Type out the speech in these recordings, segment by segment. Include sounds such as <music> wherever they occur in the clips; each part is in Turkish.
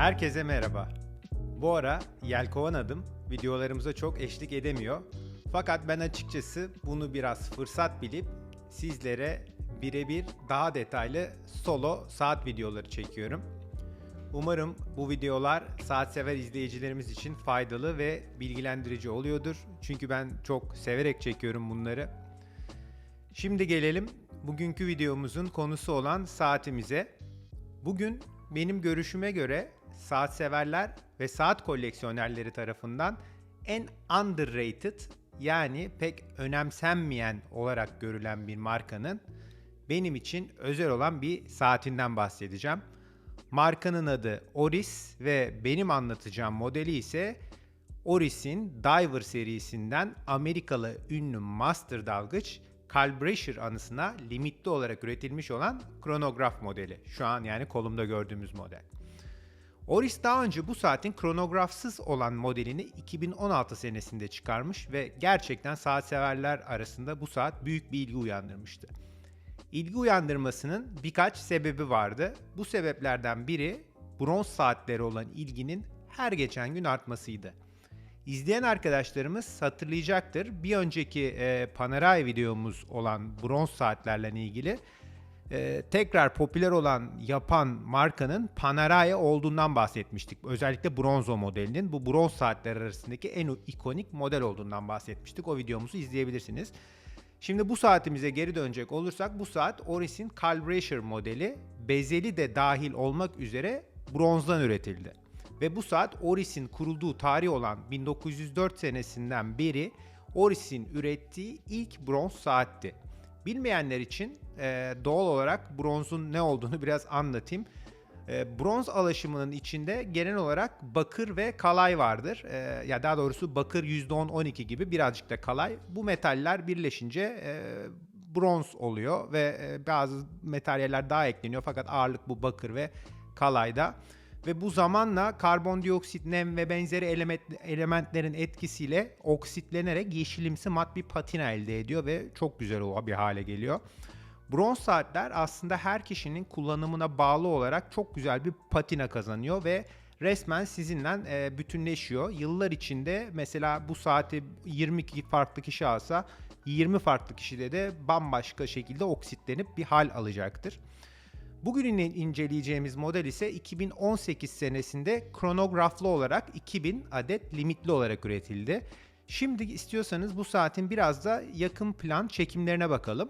Herkese merhaba. Bu ara Yelkovan adım videolarımıza çok eşlik edemiyor. Fakat ben açıkçası bunu biraz fırsat bilip sizlere birebir daha detaylı solo saat videoları çekiyorum. Umarım bu videolar saat sever izleyicilerimiz için faydalı ve bilgilendirici oluyordur. Çünkü ben çok severek çekiyorum bunları. Şimdi gelelim bugünkü videomuzun konusu olan saatimize. Bugün benim görüşüme göre saat severler ve saat koleksiyonerleri tarafından en underrated yani pek önemsenmeyen olarak görülen bir markanın benim için özel olan bir saatinden bahsedeceğim. Markanın adı Oris ve benim anlatacağım modeli ise Oris'in Diver serisinden Amerikalı ünlü master dalgıç Carl Brasher anısına limitli olarak üretilmiş olan kronograf modeli. Şu an yani kolumda gördüğümüz model. Oris daha önce bu saatin kronografsız olan modelini 2016 senesinde çıkarmış ve gerçekten saat severler arasında bu saat büyük bir ilgi uyandırmıştı. İlgi uyandırmasının birkaç sebebi vardı. Bu sebeplerden biri bronz saatleri olan ilginin her geçen gün artmasıydı. İzleyen arkadaşlarımız hatırlayacaktır. Bir önceki e, Panerai videomuz olan bronz saatlerle ilgili e, tekrar popüler olan yapan markanın Panerai olduğundan bahsetmiştik. Özellikle bronzo modelinin bu bronz saatler arasındaki en ikonik model olduğundan bahsetmiştik. O videomuzu izleyebilirsiniz. Şimdi bu saatimize geri dönecek olursak bu saat Oris'in Carl Brasher modeli bezeli de dahil olmak üzere bronzdan üretildi. Ve bu saat Oris'in kurulduğu tarih olan 1904 senesinden beri Oris'in ürettiği ilk bronz saatti. Bilmeyenler için e, doğal olarak bronzun ne olduğunu <laughs> biraz anlatayım. E, bronz alaşımının içinde genel olarak bakır ve kalay vardır. E, ya daha doğrusu bakır %10-12 gibi birazcık da kalay. Bu metaller birleşince e, bronz oluyor ve e, bazı materyaller daha ekleniyor fakat ağırlık bu bakır ve kalayda. Ve bu zamanla karbondioksit, nem ve benzeri element, elementlerin etkisiyle oksitlenerek yeşilimsi mat bir patina elde ediyor ve çok güzel bir hale geliyor. Bronz saatler aslında her kişinin kullanımına bağlı olarak çok güzel bir patina kazanıyor ve resmen sizinle e, bütünleşiyor. Yıllar içinde mesela bu saati 22 farklı kişi alsa 20 farklı kişide de bambaşka şekilde oksitlenip bir hal alacaktır. Bugün inceleyeceğimiz model ise 2018 senesinde kronograflı olarak 2000 adet limitli olarak üretildi. Şimdi istiyorsanız bu saatin biraz da yakın plan çekimlerine bakalım.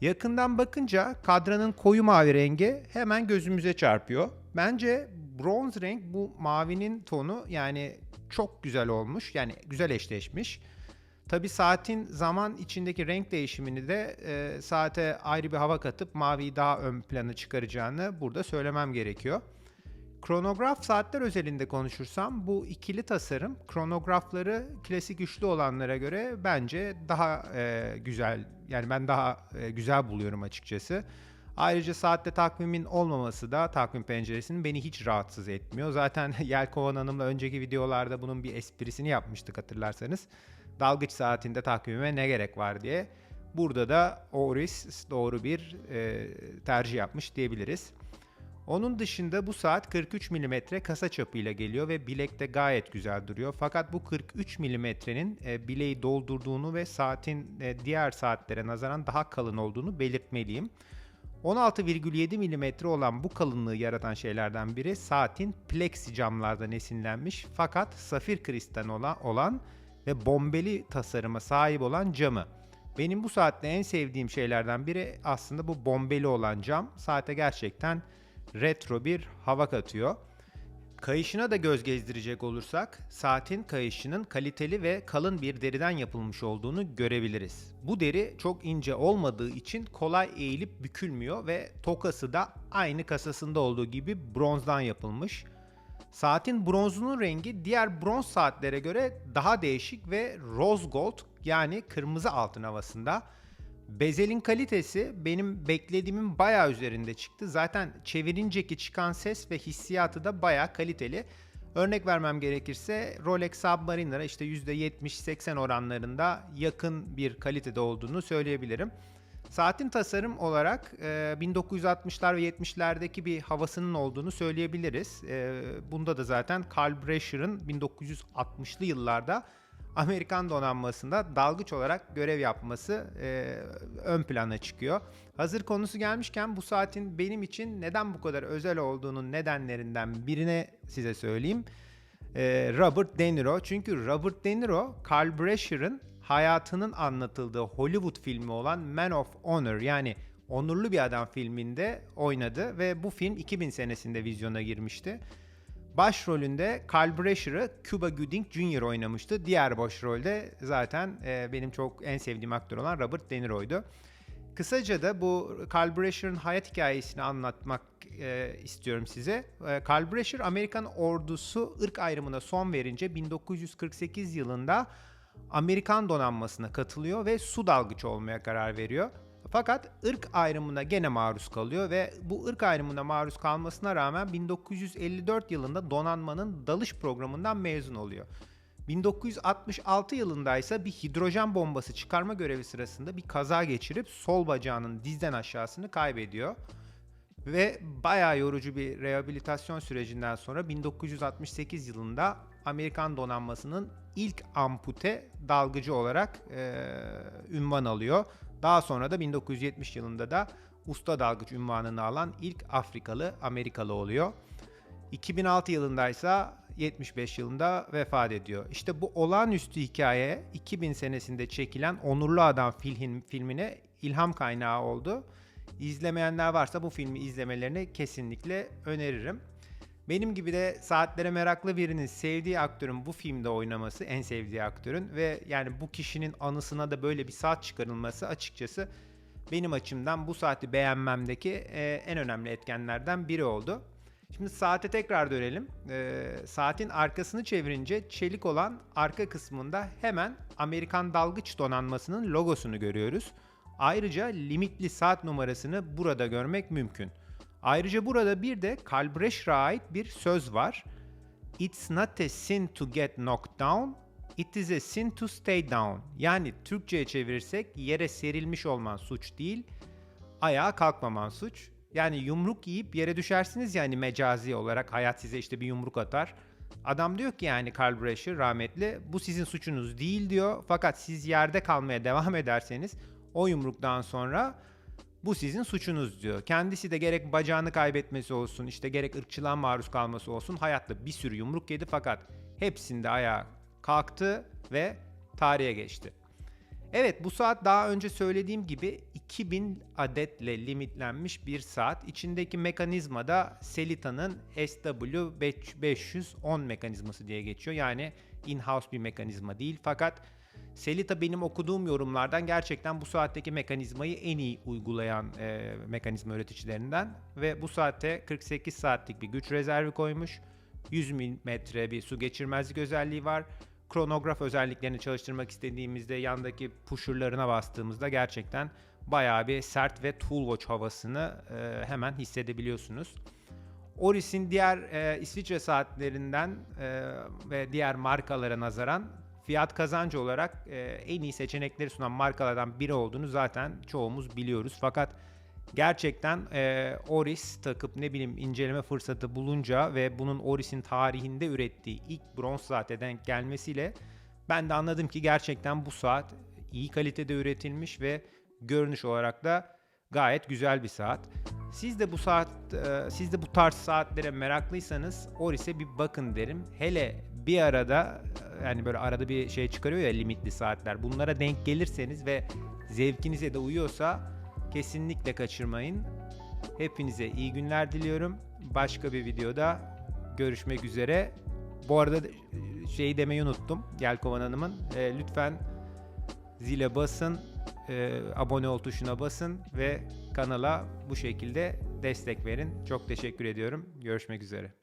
Yakından bakınca kadranın koyu mavi rengi hemen gözümüze çarpıyor. Bence bronz renk bu mavinin tonu yani çok güzel olmuş. Yani güzel eşleşmiş. Tabi saatin zaman içindeki renk değişimini de e, saate ayrı bir hava katıp maviyi daha ön plana çıkaracağını burada söylemem gerekiyor. Kronograf saatler özelinde konuşursam bu ikili tasarım kronografları klasik üçlü olanlara göre bence daha e, güzel yani ben daha e, güzel buluyorum açıkçası. Ayrıca saatte takvimin olmaması da takvim penceresinin beni hiç rahatsız etmiyor. Zaten <laughs> Yelkovan Hanım'la önceki videolarda bunun bir esprisini yapmıştık hatırlarsanız. Dalgıç saatinde takvime ne gerek var diye. Burada da Oris doğru bir e, tercih yapmış diyebiliriz. Onun dışında bu saat 43 mm kasa çapıyla geliyor ve bilekte gayet güzel duruyor. Fakat bu 43 mm'nin e, bileği doldurduğunu ve saatin e, diğer saatlere nazaran daha kalın olduğunu belirtmeliyim. 16,7 mm olan bu kalınlığı yaratan şeylerden biri saatin plexi camlardan esinlenmiş fakat safir kristal olan, olan ve bombeli tasarıma sahip olan camı. Benim bu saatte en sevdiğim şeylerden biri aslında bu bombeli olan cam. Saate gerçekten retro bir hava katıyor. Kayışına da göz gezdirecek olursak saatin kayışının kaliteli ve kalın bir deriden yapılmış olduğunu görebiliriz. Bu deri çok ince olmadığı için kolay eğilip bükülmüyor ve tokası da aynı kasasında olduğu gibi bronzdan yapılmış. Saatin bronzunun rengi diğer bronz saatlere göre daha değişik ve rose gold yani kırmızı altın havasında. Bezelin kalitesi benim beklediğimin bayağı üzerinde çıktı. Zaten çevirinceki çıkan ses ve hissiyatı da bayağı kaliteli. Örnek vermem gerekirse Rolex Submarine'lara işte %70-80 oranlarında yakın bir kalitede olduğunu söyleyebilirim. Saatin tasarım olarak e, 1960'lar ve 70'lerdeki bir havasının olduğunu söyleyebiliriz. E, bunda da zaten Carl Brasher'ın 1960'lı yıllarda Amerikan donanmasında dalgıç olarak görev yapması e, ön plana çıkıyor. Hazır konusu gelmişken bu saatin benim için neden bu kadar özel olduğunun nedenlerinden birine size söyleyeyim. E, Robert De Niro. Çünkü Robert De Niro, Carl Brasher'ın hayatının anlatıldığı Hollywood filmi olan Man of Honor yani Onurlu Bir Adam filminde oynadı ve bu film 2000 senesinde vizyona girmişti. Başrolünde Carl Brasher'ı Cuba Gooding Jr. oynamıştı. Diğer başrolde zaten e, benim çok en sevdiğim aktör olan Robert De Niro'ydu. Kısaca da bu Carl Brasher'ın hayat hikayesini anlatmak e, istiyorum size. E, Carl Brasher Amerikan ordusu ırk ayrımına son verince 1948 yılında Amerikan donanmasına katılıyor ve su dalgıcı olmaya karar veriyor. Fakat ırk ayrımına gene maruz kalıyor ve bu ırk ayrımına maruz kalmasına rağmen 1954 yılında donanmanın dalış programından mezun oluyor. 1966 yılında ise bir hidrojen bombası çıkarma görevi sırasında bir kaza geçirip sol bacağının dizden aşağısını kaybediyor. Ve bayağı yorucu bir rehabilitasyon sürecinden sonra 1968 yılında Amerikan donanmasının ilk ampute dalgıcı olarak e, ünvan alıyor. Daha sonra da 1970 yılında da usta dalgıç ünvanını alan ilk Afrikalı Amerikalı oluyor. 2006 yılında ise 75 yılında vefat ediyor. İşte bu olağanüstü hikaye 2000 senesinde çekilen Onurlu Adam film, filmine ilham kaynağı oldu. İzlemeyenler varsa bu filmi izlemelerini kesinlikle öneririm. Benim gibi de saatlere meraklı birinin sevdiği aktörün bu filmde oynaması, en sevdiği aktörün ve yani bu kişinin anısına da böyle bir saat çıkarılması açıkçası benim açımdan bu saati beğenmemdeki e, en önemli etkenlerden biri oldu. Şimdi saate tekrar dönelim. E, saatin arkasını çevirince çelik olan arka kısmında hemen Amerikan dalgıç donanmasının logosunu görüyoruz. Ayrıca limitli saat numarasını burada görmek mümkün. Ayrıca burada bir de Carl Brasher'a ait bir söz var. It's not a sin to get knocked down, it is a sin to stay down. Yani Türkçe'ye çevirirsek yere serilmiş olman suç değil, ayağa kalkmaman suç. Yani yumruk yiyip yere düşersiniz yani mecazi olarak hayat size işte bir yumruk atar. Adam diyor ki yani Carl Brasher rahmetli bu sizin suçunuz değil diyor. Fakat siz yerde kalmaya devam ederseniz o yumruktan sonra bu sizin suçunuz diyor. Kendisi de gerek bacağını kaybetmesi olsun, işte gerek ırkçılığa maruz kalması olsun hayatta bir sürü yumruk yedi fakat hepsinde ayağa kalktı ve tarihe geçti. Evet bu saat daha önce söylediğim gibi 2000 adetle limitlenmiş bir saat. İçindeki mekanizma da Selita'nın SW510 mekanizması diye geçiyor. Yani in-house bir mekanizma değil fakat Selita benim okuduğum yorumlardan gerçekten bu saatteki mekanizmayı en iyi uygulayan e, mekanizma üreticilerinden ve bu saatte 48 saatlik bir güç rezervi koymuş. 100 metre bir su geçirmezlik özelliği var. Kronograf özelliklerini çalıştırmak istediğimizde yandaki pusherlarına bastığımızda gerçekten bayağı bir sert ve tool watch havasını e, hemen hissedebiliyorsunuz. Oris'in diğer e, İsviçre saatlerinden e, ve diğer markalara nazaran fiyat kazancı olarak e, en iyi seçenekleri sunan markalardan biri olduğunu zaten çoğumuz biliyoruz. Fakat gerçekten e, Oris takıp ne bileyim inceleme fırsatı bulunca ve bunun Oris'in tarihinde ürettiği ilk bronz saate denk gelmesiyle ben de anladım ki gerçekten bu saat iyi kalitede üretilmiş ve görünüş olarak da gayet güzel bir saat. Siz de bu saat e, siz de bu tarz saatlere meraklıysanız Oris'e bir bakın derim. Hele bir arada yani böyle arada bir şey çıkarıyor ya limitli saatler. Bunlara denk gelirseniz ve zevkinize de uyuyorsa kesinlikle kaçırmayın. Hepinize iyi günler diliyorum. Başka bir videoda görüşmek üzere. Bu arada şeyi demeyi unuttum. Gelkovan Hanım'ın. E, lütfen zile basın, e, abone ol tuşuna basın ve kanala bu şekilde destek verin. Çok teşekkür ediyorum. Görüşmek üzere.